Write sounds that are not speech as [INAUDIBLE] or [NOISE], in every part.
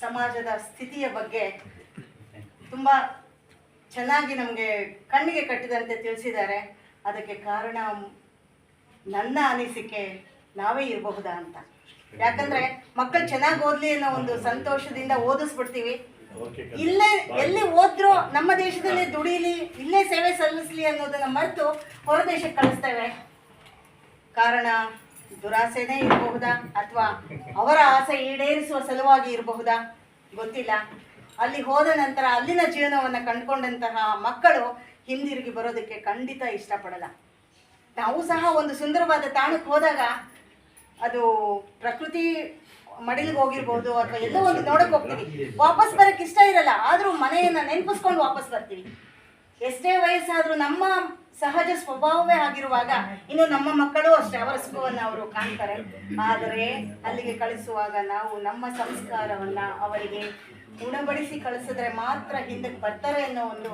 ಸಮಾಜದ ಸ್ಥಿತಿಯ ಬಗ್ಗೆ ತುಂಬಾ ಚೆನ್ನಾಗಿ ನಮಗೆ ಕಣ್ಣಿಗೆ ಕಟ್ಟಿದಂತೆ ತಿಳಿಸಿದ್ದಾರೆ. ಅದಕ್ಕೆ ಕಾರಣ ನನ್ನ ಅನಿಸಿಕೆ ನಾವೇ ಇರಬಹುದಾ ಅಂತ. ಯಾಕಂದ್ರೆ ಮಕ್ಕಳು ಚೆನ್ನಾಗಿ ಓದ್ಲಿ ಅನ್ನೋ ಒಂದು ಸಂತೋಷದಿಂದ ಓದಿಸ್ಬಿಡ್ತೀವಿ. ಇಲ್ಲೇ ಎಲ್ಲಿ ಓದ್ರೋ ನಮ್ಮ ದೇಶದಲ್ಲೇ ದುಡೀಲಿ ಇಲ್ಲೇ ಸೇವೆ ಸಲ್ಲಿಸ್ಲಿ ಅನ್ನೋದನ್ನ ಮರೆತು ಹೊರ ದೇಶಕ್ಕೆ ಕಳಿಸ್ತೇವೆ. ಕಾರಣ ದುರಾಸೆನೇ ಇರಬಹುದಾ ಅಥವಾ ಅವರ ಆಸೆ ಈಡೇರಿಸುವ ಸಲುವಾಗಿ ಇರಬಹುದಾ? ಗೊತ್ತಿಲ್ಲ. ಅಲ್ಲಿ ಹೋದ ನಂತರ ಅಲ್ಲಿನ ಜೀವನವನ್ನು ಕಂಡುಕೊಂಡಂತಹ ಮಕ್ಕಳು ಹಿಂದಿರುಗಿ ಬರೋದಕ್ಕೆ ಖಂಡಿತ ಇಷ್ಟಪಡಲ್ಲ. ನಾವು ಸಹ ಒಂದು ಸುಂದರವಾದ ತಾಣಕ್ಕೆ ಹೋದಾಗ ಅದು ಪ್ರಕೃತಿ ಮಡಿಲಿಗೆ ಹೋಗಿರ್ಬೋದು ಅಥವಾ ಎಲ್ಲೋ ಒಂದು ನೋಡಕ್ಕೆ ಹೋಗ್ತೀವಿ. ವಾಪಸ್ ಬರಕ್ಕೆ ಇಷ್ಟ ಇರಲ್ಲ, ಆದರೂ ಮನೆಯನ್ನ ನೆನಪಿಸ್ಕೊಂಡು ವಾಪಸ್ ಬರ್ತೀವಿ. ಎಷ್ಟೇ ವಯಸ್ಸಾದರೂ ನಮ್ಮ ಸಹಜ ಸ್ವಭಾವವೇ ಆಗಿರುವಾಗ ಇನ್ನು ನಮ್ಮ ಮಕ್ಕಳು ಅಷ್ಟೇ, ಅವರ ಸುಖವನ್ನ ಅವರು ಕಾಣ್ತಾರೆ. ಆದರೆ ಅಲ್ಲಿಗೆ ಕಳಿಸುವಾಗ ನಾವು ನಮ್ಮ ಸಂಸ್ಕಾರವನ್ನ ಅವರಿಗೆ ಗುಣಪಡಿಸಿ ಕಳಿಸಿದ್ರೆ ಮಾತ್ರ ಹಿಂದಕ್ಕೆ ಬರ್ತಾರೆ ಅನ್ನೋ ಒಂದು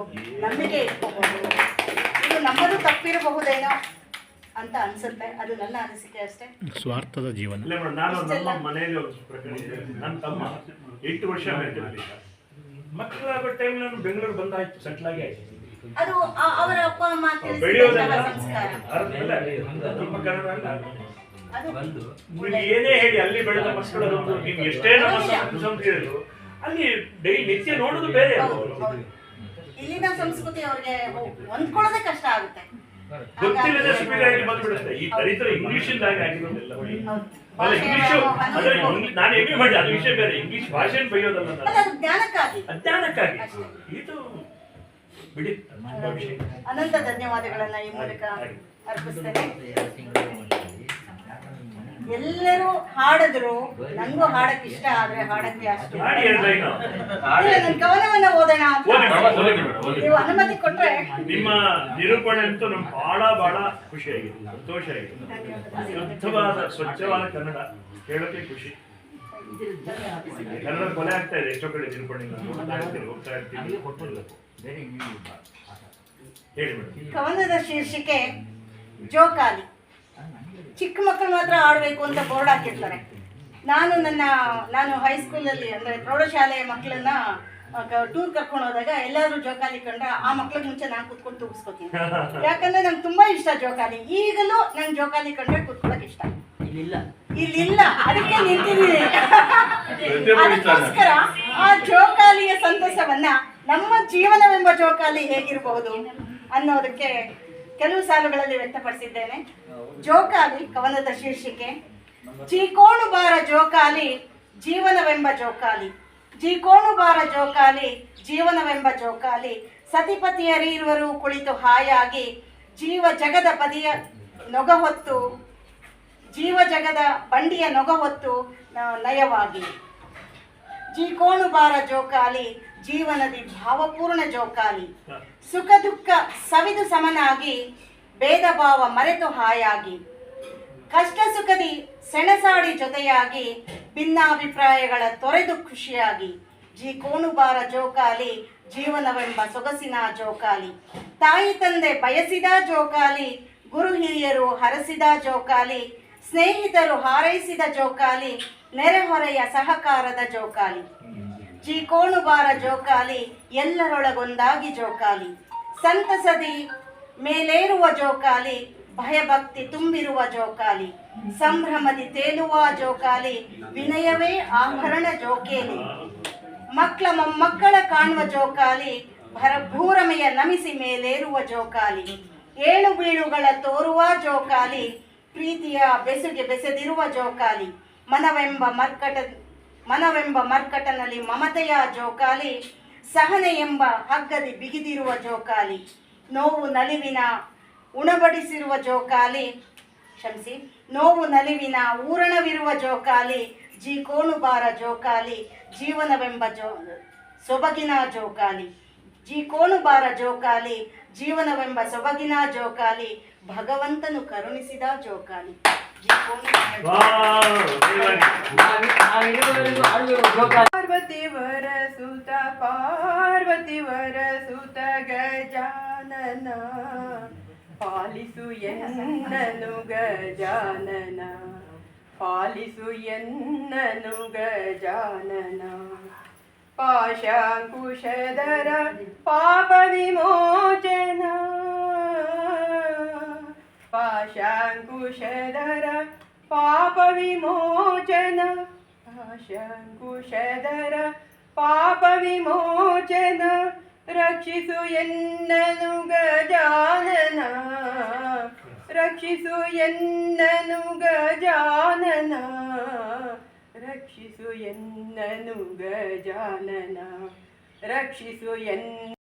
ನಂಬಿಕೆ ಇಟ್ಕೋಬಹುದು ಇದು ನಮ್ಮದು ತಪ್ಪಿರಬಹುದೇನೋ? ಅಂತ ಅನ್ಸುತ್ತೆ. ಅದು ನನ್ನ ಅನಿಸಿಕೆ ಅಷ್ಟೇ. ಸ್ವಾರ್ಥದ ಜೀವನ. ಇಲ್ಲ ಮೇಡಮ್ ನಾನು ನಮ್ಮ ಮನೆಯಲ್ಲಿ ಒಂದು ಪ್ರಕರಣ ಇದೆ. ನನ್ನ ತಮ್ಮ ಎಂಟು ವರ್ಷ ಅಮೆರಿಕದಲ್ಲಿ ಮಕ್ಕಳಾಗೋ ಟೈಮ್ ನಾನು ಬೆಂಗಳೂರು ಬಂದಾಯ್ತು ಸೆಟ್ಲ್ ಆಗಿ ಆಯ್ತು. ಅದು ಅವರ ಅಪ್ಪ ಅಮ್ಮ ಅದು ನೀವು ಏನೇ ಹೇಳಿ ಅಲ್ಲಿ ಬೆಳೆದ ಮಕ್ಕಳು ನೀವು ಎಷ್ಟೇ ನಮ್ಮ ಸಂ- ಸಂಸ್ಕೃತಿಗಳು ಅಲ್ಲಿ ಡೈಲಿ ನಿತ್ಯ ನೋಡೋದು ಬೇರೆ. ಇಲ್ಲಿನ ಸಂಸ್ಕೃತಿ ಅವ್ರಿಗೆ ಹೊಂದ್ಕೊಳ್ಳೋದೇ ಕಷ್ಟ ಆಗುತ್ತೆ. ಗೊತ್ತಿಲ್ಲದೆ ಆಗಿ ಬಂದ್ಬಿಡುತ್ತೆ. ಈ ದರಿದ್ರ ಇಂಗ್ಲಿಷ್ ಇಂದಾಗಿ ಆಗಿರೋದೆಲ್ಲ ಹೌದು. ಅಲ್ಲ ಇಂಗ್ಲಿಷ್ ಅಂದ್ರೆ. ನಾನು ಎಮ್ಮೆ ಮಾಡಿ ಅದು ವಿಷಯ ಬೇರೆ. ಇಂಗ್ಲಿಷ್ ಭಾಷೆನ ಬೈಯೋದಲ್ಲ ನಾನು. ಅಜ್ಞಾನಕ್ಕಾಗಿ. ಇದು ಬಿಡಿ. ಅನಂತ ಧನ್ಯವಾದಗಳನ್ನ ಈ ಮೂಲಕ ಅರ್ಪಿಸ್ತೇನೆ. ಎಲ್ಲರೂ ಹಾಡಿದ್ರು. ನಂಗೂ ಹಾಡಕ್ ಇಷ್ಟ ಆದ್ರೆ ಹಾಡಕ್ಕೆ ಅಷ್ಟು ಮಾಡಿ ಎರಡು ಲೈನ್ ಇಲ್ಲ, ನನ್ ಕವನವನ್ನ ಓದೋಣ. ನೀವು ಅನುಮತಿ ಕೊಟ್ರೆ. ನಿಮ್ಮ ನಿರೂಪಣೆ ಅಂತೂ ನಮ್ಗೆ ಬಹಳ ಬಹಳ ಖುಷಿಯಾಗಿದೆ ಸಂತೋಷ ಆಗಿದೆ. ಶುದ್ಧವಾದ ಸ್ವಚ್ಛವಾದ ಕನ್ನಡ. ಕೇಳೋಕೆ ಖುಷಿ. ಕನ್ನಡ ಕೊಲೆ ಆಗ್ತಾ ಇದೆ ಎಷ್ಟೋ ಕಡೆ ನಿರೂಪಣೆ ನೋಡ್ತಾ ಇರ್ತೀನಿ ಹೋಗ್ತಾ ಇರ್ತೀನಿ ಹೇಳಿ ಮೇಡಮ್. ಕವನದ ಶೀರ್ಷಿಕೆ ಜೋಕಾಲಿ. ಚಿಕ್ಕ ಮಕ್ಕಳು ಮಾತ್ರ ಆಡಬೇಕು ಅಂತ ಬೋರ್ಡ್ ಹಾಕಿರ್ತಾರೆ. ನಾನು ನನ್ನ ನಾನು ಹೈಸ್ಕೂಲಲ್ಲಿ ಅಂದರೆ ಪ್ರೌಢಶಾಲೆಯ ಮಕ್ಕಳನ್ನ ಟೂರ್ ಕರ್ಕೊಂಡು ಹೋದಾಗ ಎಲ್ಲರೂ ಜೋಕಾಲಿ ಕಂಡ ಆ ಮಕ್ಳಿಗೆ ಮುಂಚೆ ನಾನು ಕೂತ್ಕೊಂಡು ತೂಗಿಸ್ಕೊತೀನಿ. [LAUGHS] ಯಾಕಂದ್ರೆ ನಂಗೆ ತುಂಬಾ ಇಷ್ಟ ಜೋಕಾಲಿ. ಈಗಲೂ ನಂಗೆ ಜೋಕಾಲಿ ಕಂಡ್ರೆ ಕೂತ್ಕೊಳ್ಳೋಕೆ ಇಷ್ಟ. ಇಲ್ಲಿಲ್ಲ. ಅದಕ್ಕೆ ನಿಂತಿದ್ದೀನಿ ಅದಕ್ಕೋಸ್ಕರ ಆ ಜೋಕಾಲಿಯ ಸಂತಸವನ್ನ ನಮ್ಮ ಜೀವನವೆಂಬ ಜೋಕಾಲಿ ಹೇಗಿರಬಹುದು ಅನ್ನೋದಕ್ಕೆ ಕೆಲವು ಸಾಲುಗಳಲ್ಲಿ ವ್ಯಕ್ತಪಡಿಸಿದ್ದೇನೆ. ಜೋಕಾಲಿ ಕವನದ ಶೀರ್ಷಿಕೆ. ಜೀಕೋಣು ಬಾರ ಜೋಕಾಲಿ ಜೀವನವೆಂಬ ಜೋಕಾಲಿ. ಜೀಕೋಣು ಬಾರ ಜೋಕಾಲಿ ಜೀವನವೆಂಬ ಜೋಕಾಲಿ. ಸತಿಪತಿಯರಿರುವರು ಕುಳಿತು ಹಾಯಾಗಿ ಜೀವ ಜಗದ ಬದಿಯ ನೊಗ ಹೊತ್ತು ಜೀವ ಜಗದ ಬಂಡಿಯ ನೊಗ ಹೊತ್ತು ನಯವಾಗಿ. ಜೀಕೋಣು ಬಾರ ಜೋಕಾಲಿ ಜೀವನದಿ ಭಾವಪೂರ್ಣ ಜೋಕಾಲಿ. ಸುಖ ದುಃಖ ಸವಿದು ಸಮನಾಗಿ ಭೇದ ಭಾವ ಮರೆತು ಹಾಯಾಗಿ. ಕಷ್ಟ ಸುಖದಿ ಸೆಣಸಾಡಿ ಜೊತೆಯಾಗಿ ಭಿನ್ನಾಭಿಪ್ರಾಯಗಳ ತೊರೆದು ಖುಷಿಯಾಗಿ. ಜಿ ಕೋಣುಬಾರ ಜೋಕಾಲಿ ಜೀವನವೆಂಬ ಸೊಗಸಿನ ಜೋಕಾಲಿ. ತಾಯಿ ತಂದೆ ಬಯಸಿದ ಜೋಕಾಲಿ ಗುರು ಹಿರಿಯರು ಹರಸಿದ ಜೋಕಾಲಿ ಸ್ನೇಹಿತರು ಹಾರೈಸಿದ ಜೋಕಾಲಿ, ನೆರೆಹೊರೆಯ ಸಹಕಾರದ ಜೋಕಾಲಿ. ಜಿ ಕೋಣುಬಾರ ಜೋಕಾಲಿ, ಎಲ್ಲರೊಳಗೊಂದಾಗಿ ಜೋಕಾಲಿ. ಸಂತಸದಿ ಮೇಲೇರುವ ಜೋಕಾಲಿ, ಭಯಭಕ್ತಿ ತುಂಬಿರುವ ಜೋಕಾಲಿ. ಸಂಭ್ರಮದಿ ತೇಲುವ ಜೋಕಾಲಿ, ವಿನಯವೇ ಆಭರಣ ಜೋಕೇಲಿ. ಮಕ್ಕಳ ಮೊಮ್ಮಕ್ಕಳ ಕಾಣುವ ಜೋಕಾಲಿ, ಭರಭೂರಮೆಯ ನಮಿಸಿ ಮೇಲೇರುವ ಜೋಕಾಲಿ. ಏಳು ಬೀಳುಗಳ ತೋರುವ ಜೋಕಾಲಿ ಪ್ರೀತಿಯ ಬೆಸುಗೆ ಬೆಸೆದಿರುವ ಜೋಕಾಲಿ, ಮನವೆಂಬ ಮರ್ಕಟ ಮನವೆಂಬ ಮರ್ಕಟನಲ್ಲಿ ಮಮತೆಯ ಜೋಕಾಲಿ, ಸಹನೆ ಎಂಬ ಹಗ್ಗದಿ ಬಿಗಿದಿರುವ ಜೋಕಾಲಿ, ನೋವು ನಲಿವಿನ ಉಣಬಡಿಸಿರುವ ಜೋಕಾಲಿ, ಕ್ಷಮಿಸಿ, ನೋವು ನಲಿವಿನ ಊರಣವಿರುವ ಜೋಕಾಲಿ, ಜಿ ಜೋಕಾಲಿ, ಜೀವನವೆಂಬ ಜೋ ಸೊಬಗಿನ ಜೋಕಾಲಿ, ಜಿ ಜೋಕಾಲಿ ಜೀವನವೆಂಬ ಸೊಬಗಿನ ಜೋಕಾಲಿ ಭಗವಂತನು ಕರುಣಿಸಿದ ಜೋಕಾಲಿ. ಪಾರ್ವತಿವರ ಸುತ ಪಾರ್ವತಿ ವರ ಸುತ ಗಜಾನನ. ಪಾಲಿಸು ಎನ್ನನು ಗಜಾನನ. ಪಾಲಿಸು ಎನ್ನನು ಗಜಾನನ. ಪಾಶಾಂಕುಶಧರ ಪಾಪ ವಿಮೋಚನ ಪಾಶಾಂಕುಶಧರ ಪಾಪ ವಿಮೋಚನ ಪಾಶಾಂಕುಶಧರ ಪಾಪ ವಿಮೋಚನ ರಕ್ಷಿಸು ಎನ್ನನು ಗಜಾನನ ರಕ್ಷಿಸು ಎನ್ನನು ಗಜಾನನ ರಕ್ಷಿಸು ಎನ್ನನು ಗಜಾನನ. ರಕ್ಷಿಸು ಎನ್ನ